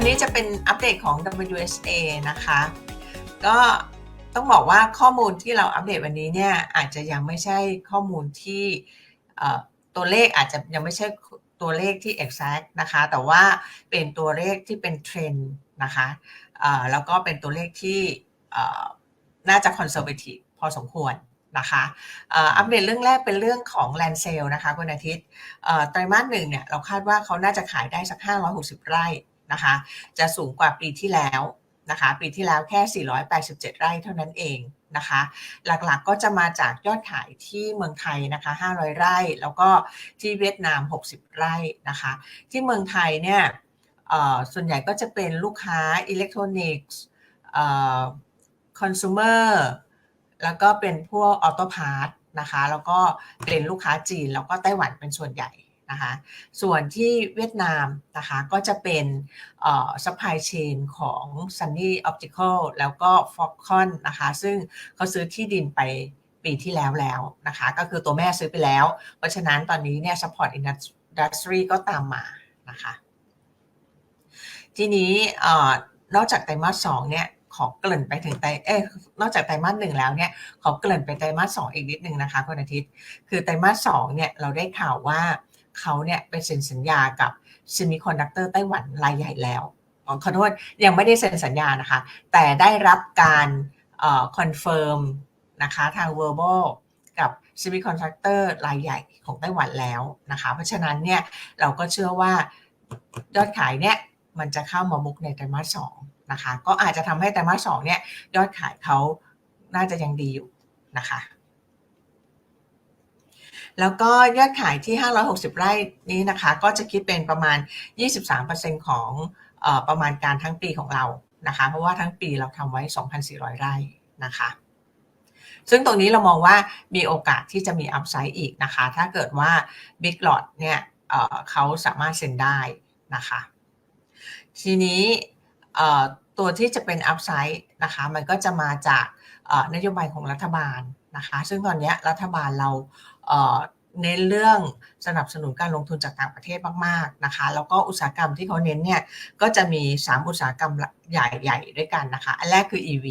วันนี้จะเป็นอัปเดตของ WSA นะคะ ก็ต้องบอกว่าข้อมูลที่เราอัปเดตวันนี้เนี่ยอาจจะยังไม่ใช่ข้อมูลที่ตัวเลขอาจจะยังไม่ใช่ตัวเลขที่ exact นะคะ แต่ว่าเป็นตัวเลขที่เป็นเทรนด์นะคะแล้วก็เป็นตัวเลขที่น่าจะ conservative พอสมควรนะคะอัปเดตเรื่องแรกเป็นเรื่องของแลนเซลนะคะคุณอาทิตย์ไตรมาสหนึ่งเนี่ยเราคาดว่าเขาน่าจะขายได้สัก 560 ไร่ นะคะ จะสูงกว่าปีที่แล้วนะคะปีที่แล้วแค่ 487 ไร่เท่านั้นเองนะคะ หลักๆก็จะมาจากยอดขายที่เมืองไทยนะคะ 500 ไร่ แล้วก็ที่เวียดนาม 60 ไร่นะคะ ที่เมืองไทยเนี่ยส่วนใหญ่ก็จะเป็นลูกค้าอิเล็กทรอนิกส์คอน sumer แล้วก็เป็นพวกออโต้พาร์ทนะคะ แล้วก็เป็นลูกค้าจีน แล้วก็ไต้หวันเป็นส่วนใหญ่ นะคะส่วนที่เวียดนามนะคะก็จะเป็นซัพพลายเชนของ Sunny Optical แล้วก็ Foxconn นะคะซึ่งเขาซื้อที่ดินไปปีที่แล้วแล้วนะคะก็คือตัวแม่ซื้อไปแล้ว เพราะฉะนั้นตอนนี้เนี่ย support industry ก็ตามมานะคะทีนี้นอกจากไตรมาสสองเนี่ยขอเกริ่นไปถึงไตเอ๊นอกจากไตรมาสหนึ่งแล้วเนี่ยขอเกริ่นไปไตรมาสสองอีกนิดนึงนะคะคุณอาทิตย์ คือไตรมาสสองเนี่ยเราได้ข่าวว่า เขาเนี่ยไปเซ็นสัญญากับซิมิคอนดักเตอร์ไต้หวันรายใหญ่แล้วขอโทษยังไม่ได้เซ็นสัญญานะคะ แต่ได้รับการคอนเฟิร์มนะคะทาง verbal กับซิมิคอนดักเตอร์รายใหญ่ของไต้หวันแล้วนะคะ เพราะฉะนั้นเนี่ยเราก็เชื่อว่ายอดขายเนี่ยมันจะเข้ามามุกในไตรมาสสองนะคะ ก็อาจจะทำให้ไตรมาสสองเนี่ยยอดขายเขาน่าจะยังดีอยู่นะคะ แล้วก็ยอดขายที่ 560 ไร่นี้นะคะ ก็จะคิดเป็นประมาณ 23%ของอประมาณการทั้งปีของเรานะคะ เพราะว่าทั้งปีเราทำไว้ 2,400 ไร่นะคะ ซึ่งตรงนี้เรามองว่ามีโอกาสที่จะมีอัพไซด์อีกนะคะ ถ้าเกิดว่า Big Lot เนี่ยเขาสามารถเซ็นได้นะคะ ทีนี้ตัวที่จะเป็นอัพไซด์นะคะ มันก็จะมาจากนโยบายของรัฐบาลนะคะ ซึ่งตอนนี้รัฐบาลเรา เน้นเรื่องสนับสนุนการลงทุนจากต่างประเทศมากๆนะคะ แล้วก็อุตสาหกรรมที่เขาเน้นเนี่ยก็จะมี 3 อุตสาหกรรมใหญ่ๆด้วยกันนะคะ อันแรกคือ EV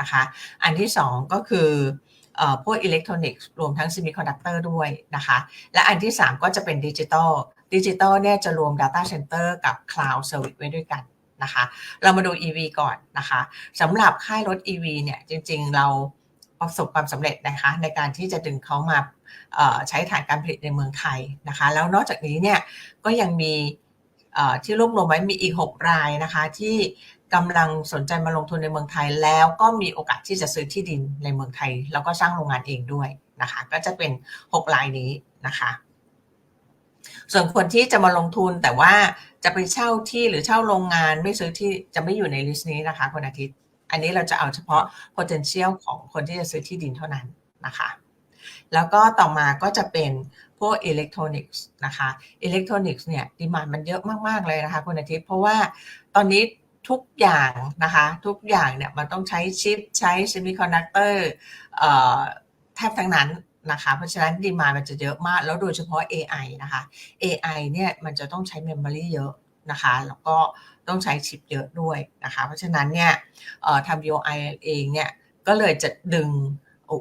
นะคะ อันที่ 2 ก็คือพวกอิเล็กทรอนิกส์รวมทั้งซิมิคอนดักเตอร์ด้วยนะคะ และอันที่ 3 ก็จะเป็นดิจิตอลดิจิตอลเนี่ยจะรวม Data Center กับ Cloud Service ไว้ด้วยกันนะคะ เรามาดู EV ก่อนนะคะสำหรับค่ายรถ EV เนี่ยจริงๆเรา ประสบความสำเร็จนะคะในการที่จะดึงเขามาใช้ฐานการผลิตในเมืองไทยนะคะ แล้วนอกจากนี้เนี่ยก็ยังมีที่รวบรวมไว้มีอีก 6 รายนะคะที่กำลังสนใจมาลงทุนในเมืองไทย แล้วก็มีโอกาสที่จะซื้อที่ดินในเมืองไทย แล้วก็สร้างโรงงานเองด้วยนะคะ ก็จะเป็น 6 รายนี้นะคะ ส่วนคนที่จะมาลงทุนแต่ว่าจะไปเช่าที่หรือเช่าโรงงานไม่ซื้อที่จะไม่อยู่ในลิสต์นี้นะคะคุณอาทิตย์ อันนี้เราจะเอาเฉพาะ potential ของคนที่จะซื้อที่ดินเท่านั้นนะคะ แล้วก็ต่อมาก็จะเป็นพวกอิเล็กทรอนิกส์นะคะอิเล็กทรอนิกส์เนี่ยดีมานมันเยอะมาก ๆ เลยนะคะคุณอาทิตย์ เพราะว่าตอนนี้ทุกอย่างนะคะ ทุกอย่างเนี่ยมันต้องใช้ชิปใช้ซิมิคอนดักเตอร์แทบทั้งนั้นนะคะ เพราะฉะนั้นดีมานมันจะเยอะมาก แล้วโดยเฉพาะ AI นะคะ AI เนี่ยมันจะต้องใช้เมมโมรีเยอะ นะคะ แล้วก็ต้องใช้ชิปเยอะด้วยนะคะ เพราะฉะนั้นเนี่ยทำ BOI เองเนี่ยก็เลยจะดึง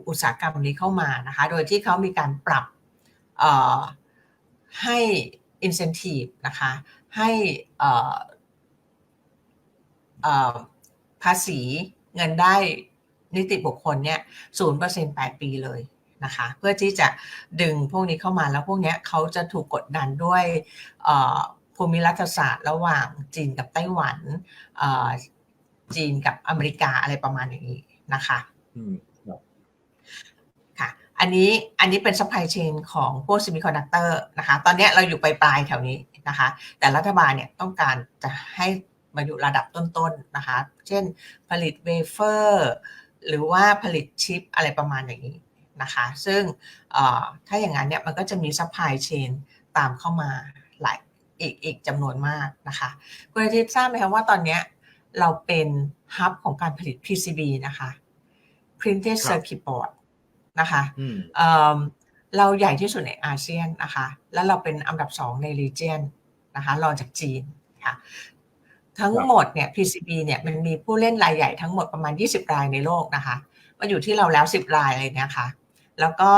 อุตสาหกรรมนี้เข้ามานะคะ โดยที่เขามีการปรับให้ incentive นะคะ ให้ภาษีเงินได้นิติบุคคลเนี่ยศูนย์เปอร์เซ็นต์แปดปีเลยนะคะ เพื่อที่จะดึงพวกนี้เข้ามาแล้วพวกนี้เขาจะถูกกดดันด้วย ภูมิรัฐศาสตร์ระหว่างจีนกับไต้หวันจีนกับอเมริกาอะไรประมาณอย่างนี้นะคะค่ะ อันนี้อันนี้เป็นซัพพลายเชนของพวกซิมิคอนดักเตอร์นะคะ ตอนนี้เราอยู่ปลายๆแถวนี้นะคะ แต่รัฐบาลเนี่ยต้องการจะให้มาอยู่ระดับต้นๆนนะคะ เช่นผลิตเวเฟอร์หรือว่าผลิตชิปอะไรประมาณอย่างนี้นะคะ ซึ่งถ้าอย่างนั้นเนี่ยมันก็จะมีซัพพลายเชนตามเข้ามาหลาย อีกอีกจำนวนมากนะคะคุณอาทิตย์ทราบไหมคะว่าตอนนี้เราเป็นฮับของการผลิต PCB นะคะ Printed Circuit Board นะคะเราใหญ่ที่สุดในอาเซียนนะคะ แล้วเราเป็นอันดับสองในรีเจียนนะคะรองจากจีนค่ะทั้งครับหมดเนี่ย PCB เนี่ยมันมีผู้เล่นรายใหญ่ทั้งหมดประมาณ 20 รายในโลกนะคะมาอยู่ที่เราแล้ว 10 รายเลยนะคะ แล้วก็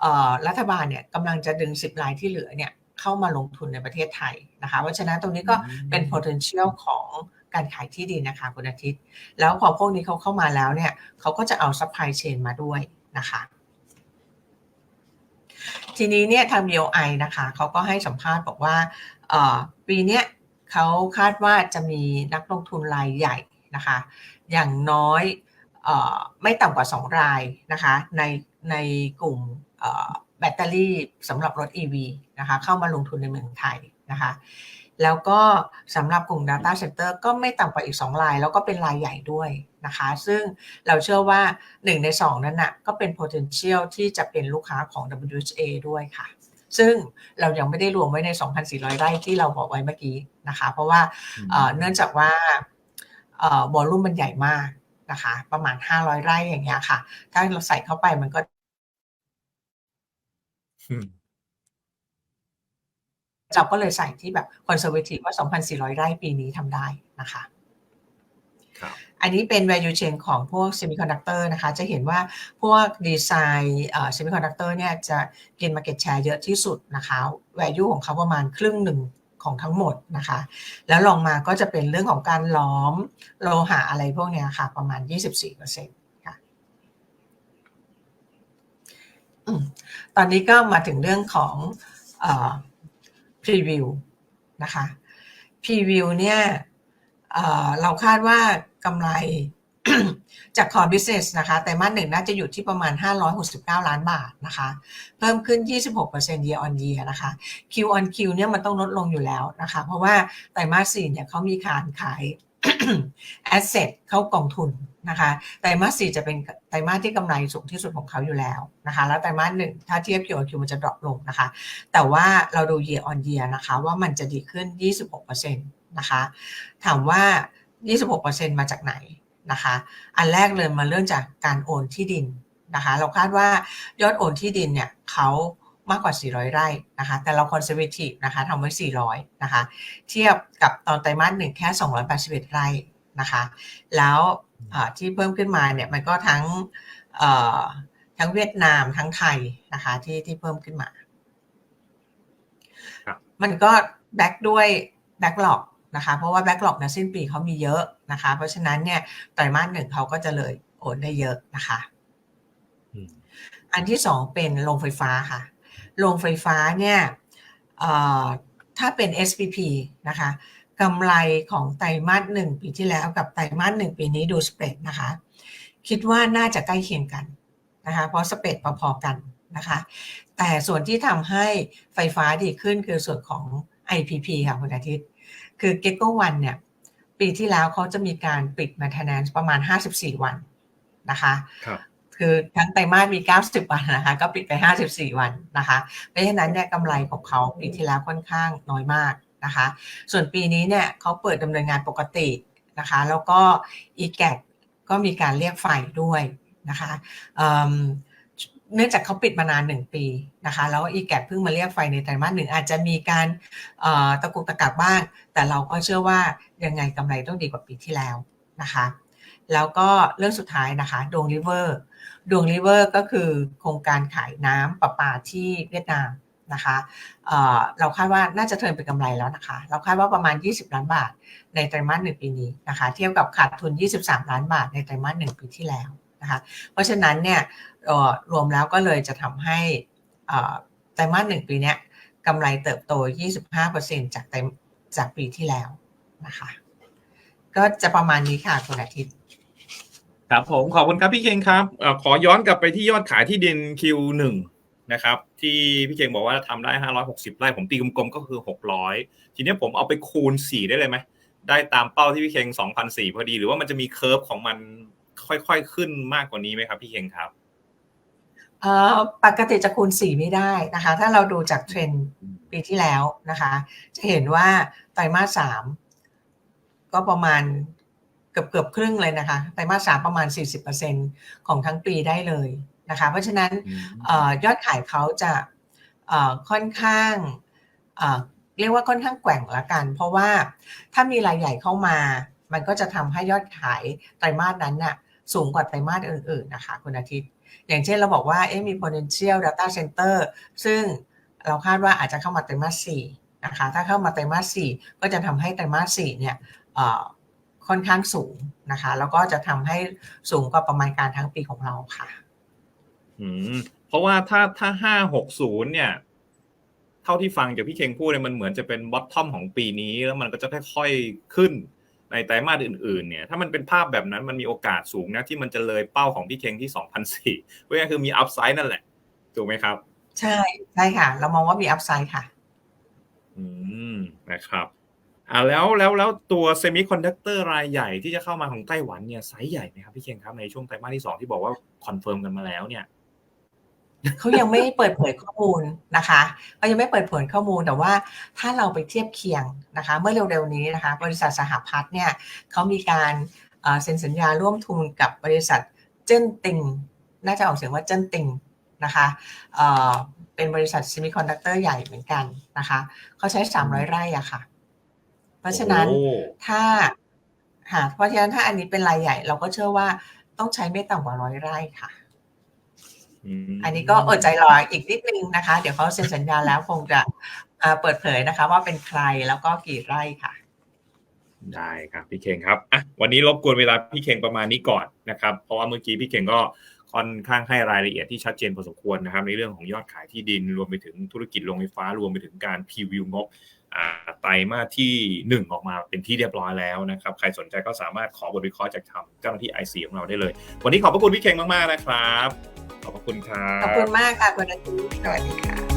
เอ่อรัฐบาลเนี่ยกำลังจะดึง 10 รายที่เหลือเนี่ย เข้ามาลงทุนในประเทศไทยนะคะเพราะฉะนั้นตรงนี้ก็เป็น potential ของการขายที่ดินนะคะคุณอาทิตย์ แล้วพอพวกนี้เขาเข้ามาแล้วเนี่ยเขาก็จะเอา supply chain มาด้วยนะคะทีนี้เนี่ยทาง BOI นะคะเขาก็ให้สัมภาษณ์บอกว่าเอ่อปีเนี้ยเขาคาดว่าจะมีนักลงทุนรายใหญ่นะคะ อย่างน้อยเออไม่ต่ำกว่า 2 รายนะคะในในกลุ่มเอ่อ แบตเตอรี่สำหรับรถ EV นะคะเข้ามาลงทุนในเมืองไทยนะคะแล้วก็สำหรับกลุ่ม Data Center ก็ไม่ต่ำกว่าอีก 2 ราย แล้วก็เป็นรายใหญ่ด้วยนะคะ ซึ่งเราเชื่อว่า 1 ใน 2 นั้นนะก็เป็น potential ที่จะเป็นลูกค้าของ WHA ด้วยค่ะ ซึ่งเรายังไม่ได้รวมไว้ใน 2,400 ไร่ที่เราบอกไว้เมื่อกี้นะคะ เพราะว่าเอ่อเนื่องจากว่าเอ่อวอลลุ่มมันใหญ่มากนะคะ ประมาณ 500 ไร่อย่างเงี้ยค่ะ ถ้าเราใส่เข้าไปมันก็อืม เราก็เลยใส่ที่แบบ conservative ว่า 2,400 ไร่ปีนี้ทำได้นะคะครับอันนี้เป็น value chain ของพวก semiconductor นะคะ จะเห็นว่าพวกดีไซน์เอ่อ semiconductor เนี่ยจะกิน market share เยอะที่สุดนะคะ value ของเขาประมาณครึ่งหนึ่งของทั้งหมดนะคะ แล้วลองมาก็จะเป็นเรื่องของการล้อมโลหะอะไรพวกเนี้ยค่ะ ประมาณ 24%ค่ะอืม ตอนนี้ก็มาถึงเรื่องของเอ่อ preview นะคะ preview เนี่ยเเราคาดว่ากำไรจาก core business นะคะไตรมาสหนึ่งน่าจะอยู่ที่ประมาณ 569 ล้านบาทนะคะ เพิ่มขึ้น 26% year on year นะคะ Q on Q เนี่ยมันต้องลดลงอยู่แล้วนะคะ เพราะว่าไตรมาสสี่เนี่ยเขามีการขาย asset เข้ากองทุนนะคะไตรมาสสี่จะเป็นไตรมาสที่กำไรสูงที่สุดของเขาอยู่แล้วนะคะ แล้วไตรมาสหนึ่งถ้าเทียบ Q on Q มันจะดรอปลงนะคะ แต่ว่าเราดู year on year นะคะ ว่ามันจะดีขึ้น 26%นะคะ ถามว่า 26%มาจากไหนนะคะ อันแรกเลยมาเรื่องจากการโอนที่ดินนะคะ เราคาดว่ายอดโอนที่ดินเนี่ยเขา มากกว่า 400 ไร่นะคะ แต่เรา conservative นะคะทำไว้ 400 นะคะ เทียบกับตอนไตรมาสหนึ่งแค่ 281 ไร่นะคะ แล้วอ่าที่เพิ่มขึ้นมาเนี่ยมันก็ทั้งเอ่อทั้งเวียดนามทั้งไทยนะคะที่ที่เพิ่มขึ้นมาครับมันก็แบ็กด้วยแบ็กหลอกนะคะ เพราะว่าแบ็กหลอกในยสิ้นปีเขามีเยอะนะคะ เพราะฉะนั้นเนี่ยไตรมาสหนึ่งเขาก็จะเลยโอนได้เยอะนะคะอืมอันที่สองเป็นโรงไฟฟ้าค่ะ โรงไฟฟ้าเนี่ยถ้าเป็น SPP นะคะกำไรของไตรมาสหนึ่งปีที่แล้วกับไตรมาสหนึ่งปีนี้ดูสเปรดนะคะ คิดว่าน่าจะใกล้เคียงกันนะคะ เพราะสเปรดพอๆกันนะคะ แต่ส่วนที่ทำให้ไฟฟ้าดีขึ้นคือส่วนของ IPP ค่ะคุณอาทิตย์ คือ g e c o One เนี่ย ปีที่แล้วเขาจะมีการปิด maintenance ประมาณ 54 วันนะคะ คือทั้งไตรมาสมี 90 วันนะคะ ก็ปิดไป 54 วันนะคะ เพราะฉะนั้นเนี่ยกำไรของเขาปีที่แล้วค่อนข้างน้อยมากนะคะ ส่วนปีนี้เนี่ยเขาเปิดดำเนินงานปกตินะคะ แล้วก็ e g a t ก็มีการเรียกไฟด้วยนะคะเอิ่มเนื่องจากเขาปิดมานานหนึ่งปีนะคะ แล้ว e g a t เพิ่งมาเรียกไฟในไตรมาสหนึ่งอาจจะมีการเอ่อตะกุกตะกักบ้าง แต่เราก็เชื่อว่ายังไงกำไรต้องดีกว่าปีที่แล้วนะคะ แล้วก็เรื่องสุดท้ายนะคะดวงริเวอร์ดวงริเวอร์ก็คือโครงการขายน้ำประปาที่เวียดนามนะคะเเราคาดว่าน่าจะเทินเป็นกำไรแล้วนะคะ เราคาดว่าประมาณ 20 ล้านบาทในไตรมาสหนึ่งปีนี้นะคะ เทียบกับขาดทุน 23 ล้านบาทในไตรมาสหนึ่งปีที่แล้วนะคะ เพราะฉะนั้นเนี่ยรวมแล้วก็เลยจะทำให้ไตรมาสหนึ่งปีนี้กำไรเติบโต 25%จากไตรจากปีที่แล้วนะคะ ก็จะประมาณนี้ค่ะคุณอาทิตย์ ครับผมขอบคุณครับพี่เคงครับเอ่อขอย้อนกลับไปที่ยอดขายที่ดิน Q1 นะครับ ที่พี่เคงบอกว่าทำได้ 560ไร่ผมตีกลมๆก็คือ 600 ทีนี้ผมเอาไปคูณ 4 ได้เลยไหมได้ตามเป้าที่พี่เคง2,004พอดี หรือว่ามันจะมีเคอร์ฟของมันค่อยๆขึ้นมากกว่านี้ไหมครับพี่เคงครับเอ่อปกติจะคูณ 4 ไม่ได้นะคะ ถ้าเราดูจากเทรนด์ปีที่แล้วนะคะ จะเห็นว่าไตรมาสสามก็ประมาณเกือบเกือบครึ่งเลยนะคะไตรมาสสามประมาณ 40%ของทั้งปีได้เลยนะคะเพราะฉะนั้นเออยอดขายเขาจะเอ่อค่อนข้างเอ่อเรียกว่าค่อนข้างแกว่งละกัน เพราะว่าถ้ามีรายใหญ่เข้ามา มันก็จะทำให้ยอดขายไตรมาสนั้นน่ะสูงกว่าไตรมาสอื่นๆนะคะคุณอาทิตย์ อย่างเช่นเราบอกว่าเอ๊ะมี potential data center ซึ่งเราคาดว่าอาจจะเข้ามาไตรมาส4นะคะถ้าเข้ามาไตรมาส4ก็จะทำให้ไตรมาส4เนี่ยเอ่อ ค่อนข้างสูงนะคะ แล้วก็จะทำให้สูงกว่าประมาณการทั้งปีของเราค่ะ อืมเพราะว่าถ้าถ้าห้าหกศูนย์เนี่ย เท่าที่ฟังจากพี่เคงพูดเนี่ยมันเหมือนจะเป็นบอททอมของปีนี้ แล้วมันก็จะค่อยๆขึ้นในไตรมาสอื่นๆเนี่ยถ้ามันเป็นภาพแบบนั้นมันมีโอกาสสูงนะที่มันจะเลยเป้าของพี่เคงที่สองพันสี่เพราะงั้นคือมีอัพไซด์นั่นแหละ ถูกไหมครับ ใช่ใช่ค่ะ เรามองว่ามีอัพไซด์ค่ะ อืมนะครับ อ่าแล้วแล้วแล้วตัวเซมิคอนดักเตอร์รายใหญ่ที่จะเข้ามาของไต้หวันเนี่ยไซส์ใหญ่ไหมครับพี่เคงครับในช่วงไตรมาสที่สองที่บอกว่าคอนเฟิร์มกันมาแล้วเนี่ยเขายังไม่เปิดเผยข้อมูลนะคะเขายังไม่เปิดเผยข้อมูลแต่ว่าถ้าเราไปเทียบเคียงนะคะ เมื่อเร็วๆนี้นะคะ บริษัทสหพัฒน์เนี่ยเขามีการเซ็นสัญญาร่วมทุนกับบริษัทเจิ้นติง น่าจะออกเสียงว่าเจิ้นติงนะคะเอ่อเป็นบริษัทซิมิคอนดักเตอร์ใหญ่เหมือนกันนะคะเขาใช้ 300 ไร่อะค่ะ เพราะฉะนั้นโอ้ถ้าหากเพราะฉะนั้นถ้าอันนี้เป็นรายใหญ่ เราก็เชื่อว่าต้องใช้ไม่ต่ำกว่าร้อยไร่ค่ะมอันนี้ก็อดใจรออีกนิดนึงนะคะ เดี๋ยวเขาเซ็นสัญญาแล้วคงจะเอ่อเปิดเผยนะคะ ว่าเป็นใครแล้วก็กี่ไร่ค่ะ ได้ครับพี่เคงครับอะวันนี้รบกวนเวลาพี่เคงประมาณนี้ก่อนนะครับ เพราะว่าเมื่อกี้พี่เคงก็ ค่อนข้างให้รายละเอียดที่ชัดเจนพอสมควรนะครับ ในเรื่องของยอดขายที่ดินรวมไปถึงธุรกิจโรงไฟฟ้ารวมไปถึงการพรีวิวงบอ่าไตรมาสที่หนึ่งออกมาเป็นที่เรียบร้อยแล้วนะครับ ใครสนใจก็สามารถขอบทวิเคราะห์จากทางเจ้าหน้าที่ IC ของเราได้เลย วันนี้ขอบพระคุณพี่เคงมาก ๆ นะครับ ขอบพระคุณครับ ขอบคุณมากค่ะคุณอาทิตย์สวัสดีค่ะ